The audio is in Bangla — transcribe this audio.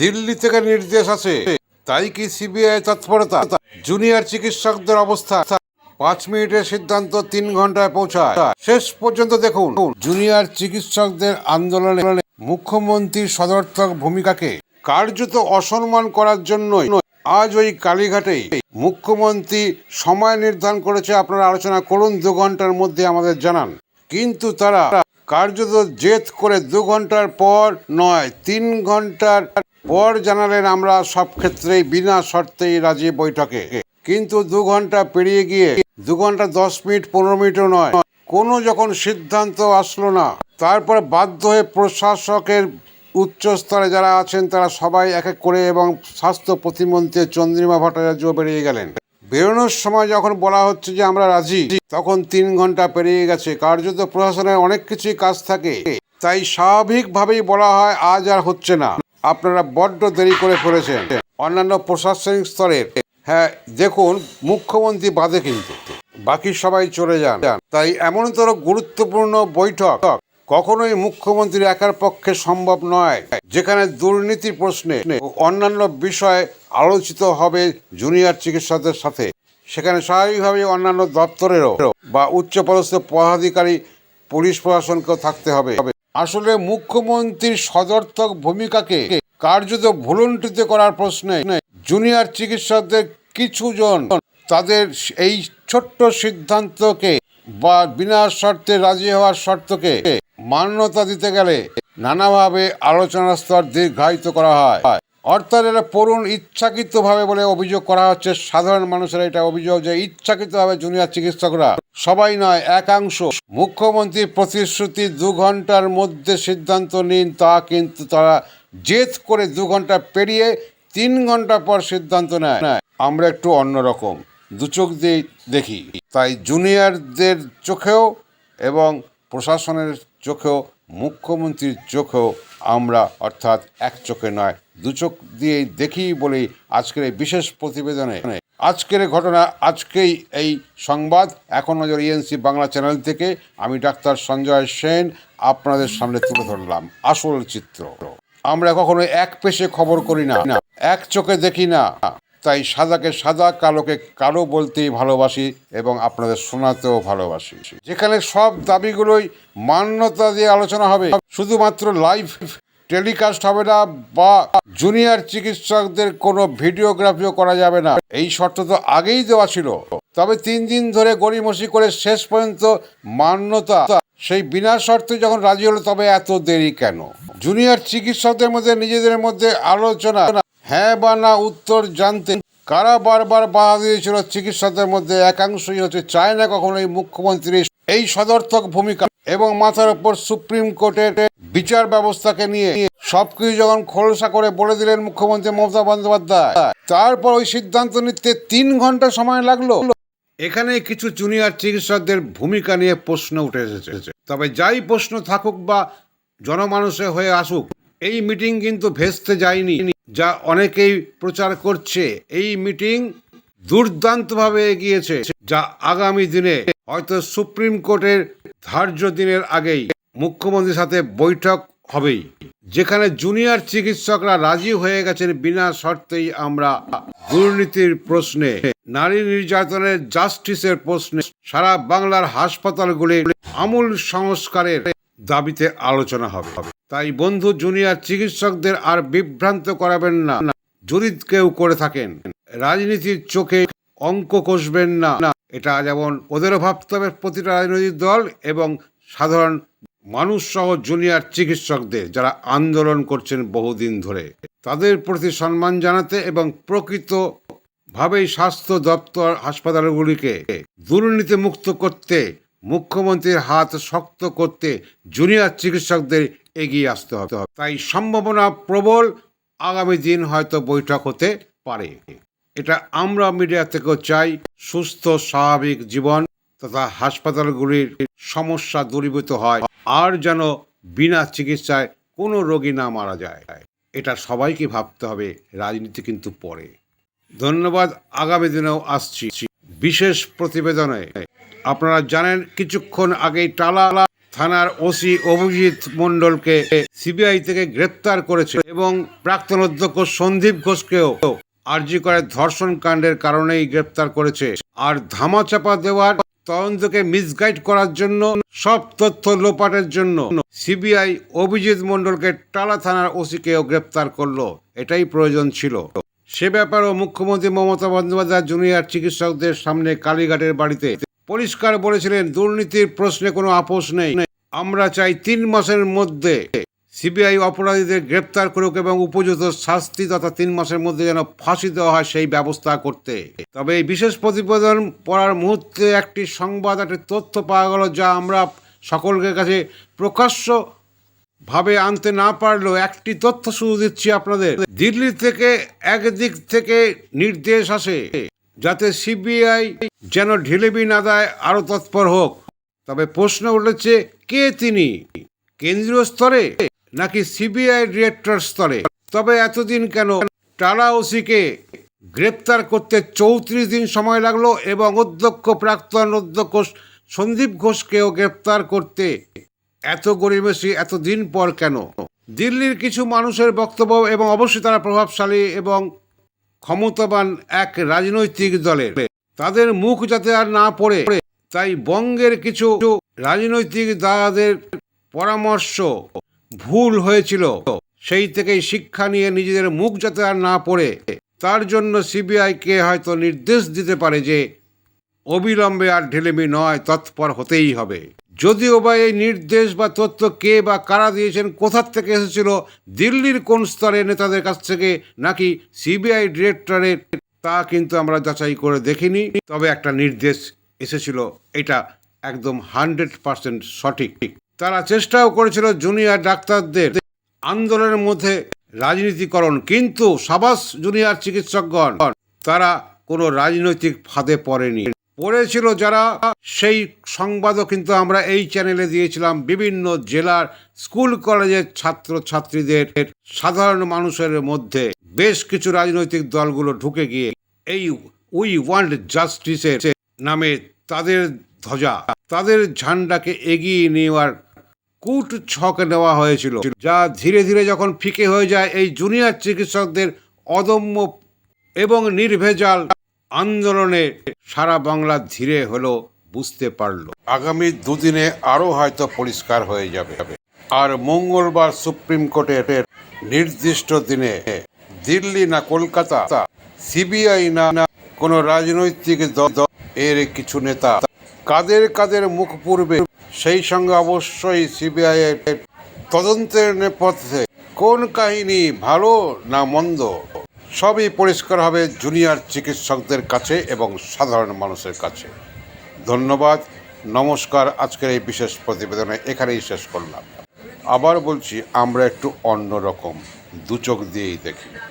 দিল্লি থেকে নির্দেশ আছে। তাই কি সিবিআই তৎপরতা? জুনিয়র চিকিৎসকদের অবস্থা। পাঁচ মিনিটের সিদ্ধান্ত তিন ঘন্টায় পৌঁছায়। শেষ পর্যন্ত দেখুন, জুনিয়র চিকিৎসকদের আন্দোলনে মুখ্যমন্ত্রীর সদর্থক ভূমিকাকে কার্যত অসম্মান করার জন্যই আজ ওই কালীঘাটেই মুখ্যমন্ত্রী সময় নির্ধারণ করেছে। আপনারা আলোচনা করুন, দু ঘণ্টার মধ্যে আমাদের জানান। কিন্তু তারা কার্যত জেদ করে দু ঘণ্টার পর নয়, তিন ঘণ্টার পর জানালেন আমরা সব ক্ষেত্রেই বিনা শর্তেই রাজি বৈঠকে। কিন্তু দু ঘণ্টা পেরিয়ে গিয়ে দু ঘণ্টা দশ মিনিট, পনেরো মিনিটও নয়। কোনো যখন সিদ্ধান্ত আসলো না, তারপর বাধ্য হয়ে প্রশাসকের উচ্চ স্তরে যারা আছেন, তারা সবাই এক এক করে এবং স্বাস্থ্য প্রতিমন্ত্রী চন্দ্রিমা ভট্টাচার্য বেরিয়ে গেলেন। বেরোনোর সময় যখন বলা হচ্ছে যে আমরা রাজি, তখন তিন ঘণ্টা পেরিয়ে গেছে। কার্যত প্রশাসনের অনেক কিছুই কাজ থাকে। তাই স্বাভাবিকভাবেই বলা হয়, আজ আর হচ্ছে না। আপনারা বড্ড দেরি করে ফেলেছেন। অন্যান্য প্রশাসনিক স্তরের। হ্যাঁ দেখুন, মুখ্যমন্ত্রী বাদে কিন্তু। বাকি সবাই চলে যান। তাই এমনতর গুরুত্বপূর্ণ বৈঠক কখনোই মুখ্যমন্ত্রী একার পক্ষে সম্ভব নয়, যেখানে দুর্নীতির প্রশ্নে অন্যান্য বিষয় আলোচিত হবে জুনিয়র চিকিৎসকদের সাথে। সেখানে স্বাভাবিকভাবেই অন্যান্য দপ্তরেরও বা উচ্চপদস্থ পদাধিকারী পুলিশ প্রশাসনকেও থাকতে হবে। আসলে মুখ্যমন্ত্রীর সদর্থক ভূমিকাকে কার্যত ভুলুণ্ঠিত করার প্রশ্নে জুনিয়র চিকিৎসকদের কিছুজন তাদের এই ছোট্ট সিদ্ধান্তকে বা বিনা শর্তে রাজি হওয়ার শর্তকে মান্যতা দিতে গেলে নানাভাবে আলোচনা স্তর দীর্ঘায়িত করা হয়। অর্থাৎ এটা পড়ুন ইচ্ছাকৃতভাবে বলে অভিযোগ করা হচ্ছে। সাধারণ মানুষের এটা অভিযোগ যে ইচ্ছাকৃতভাবে জুনিয়র চিকিৎসকরা সবাই নয়, একাংশ মুখ্যমন্ত্রীর প্রতিশ্রুতি দু ঘণ্টার মধ্যে সিদ্ধান্ত নিন, তা কিন্তু তারা জেদ করে দু ঘণ্টা পেরিয়ে তিন ঘণ্টা পর সিদ্ধান্ত নেয়। আমরা একটু অন্যরকম। দু চোখ দিয়ে দেখি। তাই জুনিয়রদের চোখেও এবং প্রশাসনের চোখেও, মুখ্যমন্ত্রীর চোখেও আমরা অর্থাৎ এক চোখে নয়, দু চোখ দিয়ে দেখি বলেই আজকের এই বিশেষ প্রতিবেদনে। আজকের ঘটনা, আজকেই এই সংবাদ। এখন নজর ইএনসি বাংলা চ্যানেল থেকে আমি ডাক্তার সঞ্জয় সেন আপনাদের সামনে তুলে ধরলাম আসল চিত্র। আমরা কখনো এক পেশে খবর করি না, এক চোখে দেখি না। তাই সাদাকে সাদা কালোকে কালো বলতেই ভালোবাসি এবং আপনাদের শোনাতেও ভালোবাসি। যেখানে সব দাবিগুলোই মান্যতা দিয়ে আলোচনা হবে। শুধুমাত্র লাইভ টেলিকাস্ট হবে না বা জুনিয়র চিকিৎসকদের কোনো ভিডিওগ্রাফিও করা যাবে না। এই শর্ত তো আগেই দেওয়া ছিল। তবে তিন দিন ধরে গড়িমসি করে শেষ পর্যন্ত মান্যতা, সেই বিনা শর্তে যখন রাজি হলো, তবে এত দেরি কেন? জুনিয়র চিকিৎসকদের মধ্যে, নিজেদের মধ্যে আলোচনা হ্যাঁ বা না উত্তর জানতে। কারা বারবার বাধা দিয়েছিল চিকিৎসকদের মধ্যে একাংশই হচ্ছে চায় না কখনোই মুখ্যমন্ত্রীর এই সদর্থক ভূমিকা এবং মাথার উপর সুপ্রিম কোর্টের বিচার ব্যবস্থাকে নিয়ে। সবকিছু যখন খোলসা করে বলে দিলেন মুখ্যমন্ত্রী মমতা বন্দ্যোপাধ্যায়, তারপর ওই সিদ্ধান্ত নিতে তিন ঘণ্টা সময় লাগল। এখানে কিছু জুনিয়র চিকিৎসকদের ভূমিকা নিয়ে প্রশ্ন উঠে এসেছে। তবে যাই প্রশ্ন থাকুক বা জনমানুষে হয়ে আসুক এই মিটিং কিন্তু ভেস্তে যায়নি, যা অনেকেই প্রচার করছে। এই মিটিং দুর্দান্তভাবে এগিয়েছে, যা আগামী দিনে হয়তো সুপ্রিম কোর্টের ধার্য দিনের আগেই মুখ্যমন্ত্রীর সাথে বৈঠক হবেই। যেখানে জুনিয়র চিকিৎসকরা রাজি হয়ে গেছেন বিনা শর্তেই আমরা দুর্নীতির প্রশ্নে, নারী নির্যাতনের জাস্টিসের প্রশ্নে, সারা বাংলার হাসপাতালগুলির আমূল সংস্কারের দাবিতে আলোচনা হবে। তাই বন্ধু জুনিয়র চিকিৎসকদের আর বিভ্রান্ত করাবেন না। যদি কেউ করে থাকেন। রাজনীতির চোখে অঙ্ক কষবেন না। এটা যেমন ওদেরও ভাবতে হবে প্রতিটা রাজনৈতিক দল এবং সাধারণ মানুষ সহ জুনিয়র চিকিৎসকদের যারা আন্দোলন করছেন বহুদিন ধরে। তাদের প্রতি সম্মান জানাতে এবং প্রকৃত ভাবেই স্বাস্থ্য দপ্তর হাসপাতালগুলিকে দুর্নীতি মুক্ত করতে মুখ্যমন্ত্রীর হাত শক্ত করতে জুনিয়র চিকিৎসকদের এগিয়ে আসতে হবে। তাই সম্ভাবনা প্রবল। আগামী দিন হয়তো বৈঠক হতে পারে। এটা আমরা মিডিয়া থেকেও চাই। সুস্থ, স্বাভাবিক জীবন তথা হাসপাতালগুলির সমস্যা দূরীভূত হয়। আর যেন বিনা চিকিৎসায় কোনো রোগী না মারা যায়। এটা সবাইকে ভাবতে হবে। রাজনীতি কিন্তু পরে। ধন্যবাদ। আগামী দিনেও আসছি। বিশেষ প্রতিবেদনে। আপনারা জানেন, কিছুক্ষণ আগেই টালা থানার ওসি অভিজিৎ মণ্ডলকে সিবিআই থেকে গ্রেপ্তার করেছে এবং প্রাক্তন অধ্যক্ষ সন্দীপ ঘোষকেও আরজি করে ধর্ষণ কাণ্ডের কারণেই গ্রেপ্তার করেছে। আর ধামাচাপা দেওয়ার তদন্তকে মিসগাইড করার জন্য, সব তথ্য লোপাটের জন্য সিবিআই অভিজিৎ মণ্ডলকে টালা থানার ওসিকেও গ্রেপ্তার করল। এটাই প্রয়োজন ছিল। সে ব্যাপারেও মুখ্যমন্ত্রী মমতা বন্দ্যোপাধ্যায় জুনিয়র চিকিৎসকদের সামনে কালীঘাটের বাড়িতে পরিষ্কার বলেছিলেন, দুর্নীতির প্রশ্নে কোনো আপোষ নেই। আমরা চাই তিন মাসের মধ্যে সিবিআই অপরাধীদের গ্রেপ্তার করুক এবং উপযুক্ত শাস্তি তথা তিন মাসের মধ্যে যেন ফাঁসি দেওয়া হয় সেই ব্যবস্থা করতে। তবে এই বিশেষ প্রতিবেদন পড়ার মুহূর্তে একটি সংবাদ, একটি তথ্য পাওয়া গেল যা আমরা সকলের কাছে প্রকাশ্য ভাবে আনতে না পারলেও একটি তথ্য শুধু দিচ্ছি আপনাদের। দিল্লি থেকে একদিক থেকে নির্দেশ আসে যাতে সিবিআই যেন ঢিলেবি না দেয় আরও তৎপর হোক। তবে প্রশ্ন উঠেছে, কে তিনি? কেন্দ্রীয় স্তরে নাকি সিবিআই ডিরেক্টর স্তরে? তবে এতদিন কেন টালা ওসিকে গ্রেপ্তার করতে চৌত্রিশ দিন সময় লাগল এবং অধ্যক্ষ, প্রাক্তন অধ্যক্ষ সন্দীপ ঘোষকেও গ্রেপ্তার করতে এত গরিবেশি এত দিন পর কেন? দিল্লির কিছু মানুষের বক্তব্য এবং অবশ্যই তারা প্রভাবশালী এবং ক্ষমতাবান এক রাজনৈতিক দলের। তাদের মুখ যাতে আর না পড়ে। তাই বঙ্গের কিছু রাজনৈতিক দাদাদের পরামর্শ ভুল হয়েছিল। সেই থেকেই শিক্ষা নিয়ে নিজেদের মুখ যাতে আর না পড়ে। তার জন্য সিবিআইকে হয়তো নির্দেশ দিতে পারে যে, অবিলম্বে আর ঢেলেমি নয়, তৎপর হতেই হবে। যদিও বা এই নির্দেশ বা তথ্য কে বা কারা দিয়েছেন কোথার থেকে এসেছিল, দিল্লির কোন স্তরে নেতাদের কাছ থেকে নাকি সিবিআই ডিরেক্টরের তা কিন্তু আমরা যাচাই করে দেখিনি। তবে একটা নির্দেশ এসেছিল, এটা একদম হান্ড্রেড পার্সেন্ট সঠিক। তারা চেষ্টাও করেছিল জুনিয়র ডাক্তারদের আন্দোলনের মধ্যে রাজনীতিকরণ, কিন্তু সাবাস জুনিয়র চিকিৎসকগণ, তারা কোনো রাজনৈতিক ফাঁদে পড়েনি। পড়েছিল যারা, সেই সংবাদও কিন্তু আমরা এই চ্যানেলে দিয়েছিলাম বিভিন্ন জেলার স্কুল কলেজের ছাত্র ছাত্রীদের সাধারণ মানুষের মধ্যে। বেশ কিছু রাজনৈতিক দলগুলো ঢুকে গিয়ে এই উই ওয়ান্ট জাস্টিসের নামে তাদের ধ্বজা, তাদের ঝান্ডাকে এগিয়ে নেওয়ার কুট ছক নেওয়া হয়েছিল। যা ধীরে ধীরে যখন ফিকে হয়ে যায়, এই জুনিয়র চিকিৎসকদের অদম্য এবং নির্ভেজাল আন্দোলনে সারা বাংলা ধীরে হলো বুঝতে পারল। আগামী দুদিনে আরও হয়তো পরিষ্কার হয়ে যাবে। আর মঙ্গলবার সুপ্রিম কোর্টের নির্দিষ্ট দিনে দিল্লি না কলকাতা, সিবিআই না কোনো রাজনৈতিক দল এর কিছু নেতা কাদের কাদের মুখ পূর্বে সেই সঙ্গে অবশ্যই সিবিআই তদন্তের নেপথ্যে কোন কাহিনী ভালো না মন্দ? সবই পরিষ্কার হবে জুনিয়র চিকিৎসকদের কাছে এবং সাধারণ মানুষের কাছে। ধন্যবাদ। নমস্কার। আজকের এই বিশেষ প্রতিবেদনে এখানেই শেষ করলাম। আবার বলছি, আমরা একটু অন্য রকম। দু চোখ দিয়েই দেখি।